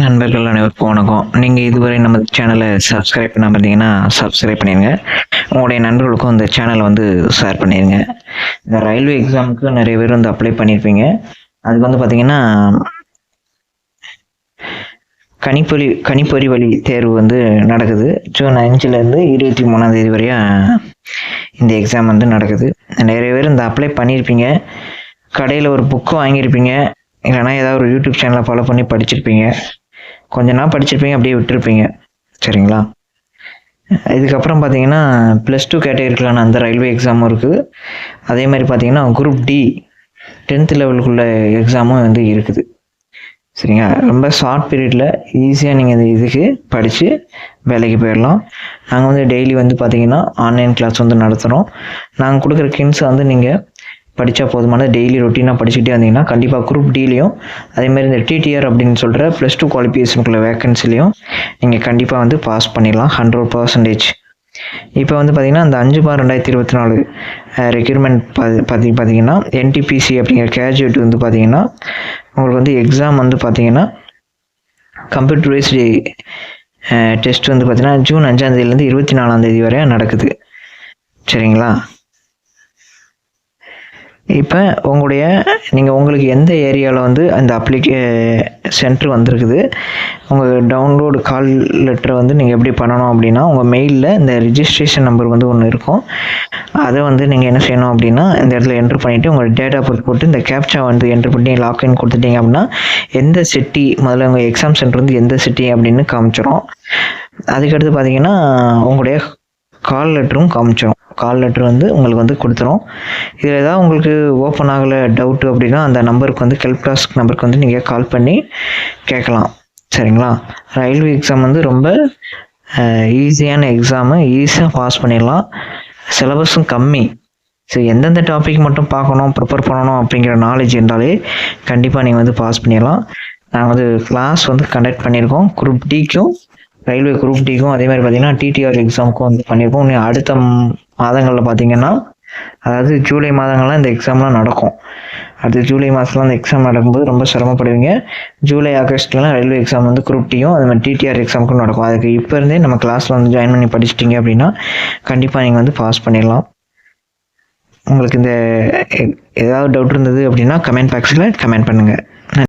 நண்பர்கள் அனைவருக்கும் வணக்கம். நீங்கள் இதுவரை நம்ம சேனலை சப்ஸ்கிரைப் பண்ண இருந்தீங்கன்னா சப்ஸ்கிரைப் பண்ணிடுங்க உங்களுடைய நண்பர்களுக்கும் இந்த சேனலை வந்து ஷேர் பண்ணிடுங்க இந்த ரயில்வே எக்ஸாமுக்கு நிறைய பேர் வந்து அப்ளை பண்ணியிருப்பீங்க அதுக்கு வந்து பார்த்தீங்கன்னா கணிப்பொறி கணிப்பொறி வழி தேர்வு வந்து நடக்குது. ஜூன் அஞ்சுலேருந்து இருபத்தி மூணாம் தேதி வரையும் இந்த எக்ஸாம் வந்து நடக்குது. நிறைய பேர் இந்த அப்ளை பண்ணியிருப்பீங்க கடையில் ஒரு புக்கு வாங்கியிருப்பீங்க. இல்லைனா ஏதாவது ஒரு யூடியூப் சேனலை ஃபாலோ பண்ணி படிச்சிருப்பீங்க. கொஞ்ச நாள் படிச்சிருப்பீங்க அப்படியே விட்டுருப்பீங்க. சரிங்களா? இதுக்கப்புறம் பார்த்தீங்கன்னா ப்ளஸ் டூ கேட்டகரிக்கலான அந்த ரயில்வே எக்ஸாமும் இருக்குது. அதே மாதிரி பார்த்தீங்கன்னா குரூப் டி டென்த் லெவலுக்குள்ள எக்ஸாமும் வந்து இருக்குது. சரிங்க ரொம்ப ஷார்ட் பீரியடில் ஈஸியாக நீங்கள் இந்த இதுக்கு படித்து வேலைக்கு போயிடலாம். நாங்கள் வந்து டெய்லி வந்து பார்த்தீங்கன்னா ஆன்லைன் கிளாஸ் வந்து நடத்துகிறோம் நாங்கள் கொடுக்குற கின்ஸை வந்து நீங்கள் படித்தா போதுமான டெய்லி ரொட்டீனாக படிச்சுட்டே வந்தீங்கன்னா கண்டிப்பாக குரூப் டிலையும் அதேமாதிரி இந்த டிடிஆர் அப்படின்னு சொல்கிற ப்ளஸ் டூ குவாலிஃபிகேஷனுக்குள்ள வேக்கன்சிலையும் நீங்கள் கண்டிப்பாக வந்து பாஸ் பண்ணிடலாம் ஹண்ட்ரட் பர்சன்டேஜ் இப்போ வந்து பார்த்திங்கன்னா அந்த அஞ்சு பார் ரெண்டாயிரத்தி இருபத்தி நாலு ரெக்யூர்மெண்ட் பற்றி பார்த்தீங்கன்னா என்டிபிசி அப்படிங்கிற கேஜுவேட் வந்து பார்த்தீங்கன்னா உங்களுக்கு வந்து எக்ஸாம் வந்து பார்த்தீங்கன்னா கம்ப்யூட்டர் வைஸ்டு டெஸ்ட் வந்து பார்த்திங்கன்னா ஜூன் அஞ்சாந்தேதியிலேருந்து இருபத்தி நாலாந்தேதி வரையும் நடக்குது. சரிங்களா? இப்போ உங்களுடைய நீங்கள் உங்களுக்கு எந்த ஏரியாவில் வந்து அந்த அப்ளிகே சென்டர் வந்திருக்குது? உங்கள் டவுன்லோடு கால் லெட்டரை வந்து நீங்கள் எப்படி பண்ணணும் அப்படின்னா உங்கள் மெயிலில் இந்த ரிஜிஸ்ட்ரேஷன் நம்பர் வந்து ஒன்று இருக்கும். அதை வந்து நீங்கள் என்ன செய்யணும் அப்படின்னா இந்த இடத்துல என்ட்ரு பண்ணிவிட்டு உங்கள் டேட் ஆஃப் பர்த் போட்டு இந்த கேப்சா வந்து என்ட்ரு பண்ணி லாக்இன் கொடுத்துட்டீங்க அப்படின்னா எந்த சிட்டி முதல்ல உங்கள் எக்ஸாம் சென்டர் வந்து எந்த சிட்டி அப்படின்னு காமிச்சிடும் அதுக்கடுத்து பார்த்தீங்கன்னா உங்களுடைய கால் லெட்டரும் காமிச்சிடும் கால் லெட்டர் வந்து உங்களுக்கு வந்து கொடுத்துரும். இதில் ஏதாவது உங்களுக்கு ஓப்பன் ஆகலை டவுட்டு அப்படின்னா அந்த நம்பருக்கு வந்து ஹெல்ப் டாஸ்க் நம்பருக்கு வந்து நீங்கள் கால் பண்ணி கேட்கலாம். சரிங்களா? ரயில்வே எக்ஸாம் வந்து ரொம்ப ஈஸியான எக்ஸாமு ஈஸியாக பாஸ் பண்ணிடலாம். சிலபஸும் கம்மி. ஸோ எந்தெந்த டாபிக் மட்டும் பார்க்கணும் ப்ரிப்பேர் பண்ணணும் அப்படிங்கிற நாலேஜ் இருந்தாலே கண்டிப்பாக நீங்கள் வந்து பாஸ் பண்ணிடலாம். நாங்கள் வந்து கிளாஸ் வந்து கண்டக்ட் பண்ணியிருக்கோம். குரூப் டிக்கும் ரயில்வே குரூப் டிக்கும் அதே மாதிரி பார்த்தீங்கன்னா டிடிஆர் எக்ஸாமுக்கும் வந்து பண்ணியிருக்கோம். இன்னும் அடுத்த மாதங்களில் பார்த்தீங்கன்னா அதாவது ஜூலை மாதங்கள்லாம் இந்த எக்ஸாம்லாம் நடக்கும். அடுத்து ஜூலை மாதம்லாம் அந்த எக்ஸாம் நடக்கும்போது ரொம்ப சிரமப்படுவீங்க. ஜூலை ஆகஸ்ட்லாம் ரயில்வே எக்ஸாம் வந்து குரூப் டியும் அது மாதிரி டிடிஆர் எக்ஸாமுக்கும் நடக்கும். அதுக்கு இப்போ இருந்தே நம்ம கிளாஸில் வந்து ஜாயின் பண்ணி படிச்சிட்டிங்க அப்படின்னா கண்டிப்பாக நீங்கள் வந்து பாஸ் பண்ணிடலாம். உங்களுக்கு இந்த ஏதாவது டவுட் இருந்தது அப்படின்னா கமெண்ட் பாக்ஸில் கமெண்ட் பண்ணுங்கள்